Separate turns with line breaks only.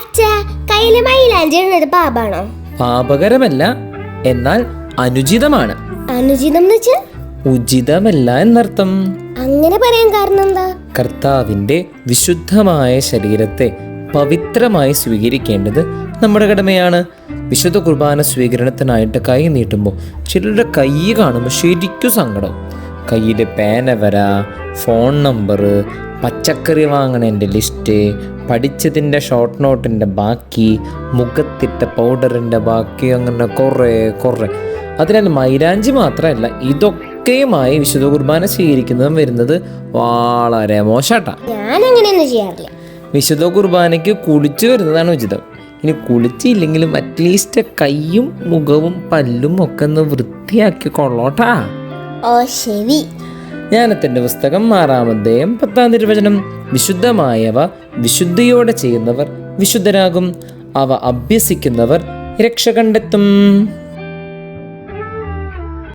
അച്ഛാ കയ്യിൽ മൈലാഞ്ചി ഇടുന്നത് പാപാണോ?
പാപകരമല്ല എന്നാൽ അനുചിതമാണ്.
അനുചിതം എന്ന്
ഉചിതമല്ല എന്നർത്ഥം.
അങ്ങനെ പറയാൻ കാരണം എന്താ?
കർത്താവിന്റെ വിശുദ്ധമായ ശരീരത്തെ പവിത്രമായി സ്വീകരിക്കേണ്ടത് നമ്മുടെ കടമയാണ്. വിശുദ്ധ കുർബാന സ്വീകരണത്തിനായിട്ട് കൈ നീട്ടുമ്പോൾ ചിലരുടെ കൈ കാണുമ്പോൾ ശരിക്കും സങ്കടം. കയ്യിൽ പേന വര ഫോൺ നമ്പർ പച്ചക്കറി വാങ്ങണതിന്റെ ലിസ്റ്റ് പഠിച്ചതിന്റെ ഷോർട്ട് നോട്ടിന്റെ ബാക്കി മുഖത്തിട്ട പൗഡറിന്റെ ബാക്കി അങ്ങനെ കുറേ കുറേ. അതിനാൽ മൈരാഞ്ചി മാത്രമല്ല ഇതൊക്കെയുമായി വിശുദ്ധ കുർബാന സ്വീകരിക്കുന്നതും വരുന്നത് വളരെ
അങ്ങനെയൊന്നും ചെയ്യാറില്ല.
വിശുദ്ധ കുർബാനയ്ക്ക് കുളിച്ചു വരുന്നതാണ് ഉചിതം. ഇനി കുളിച്ചില്ലെങ്കിലും അറ്റ്ലീസ്റ്റ് കൈയും മുഖവും പല്ലും ഒക്കെ ഒന്ന് വൃത്തിയാക്കി കൊള്ളോട്ടാ.
ഓ ശരി.
ജ്ഞാനത്തിന്റെ പുസ്തകം ആറാമധ്യായം പത്താം തിരുവചനം. വിശുദ്ധമായവ വിശുദ്ധിയോടെ ചെയ്യുന്നവർ വിശുദ്ധരാകും. അവ അഭ്യസിക്കുന്നവർ രക്ഷ കണ്ടെത്തും.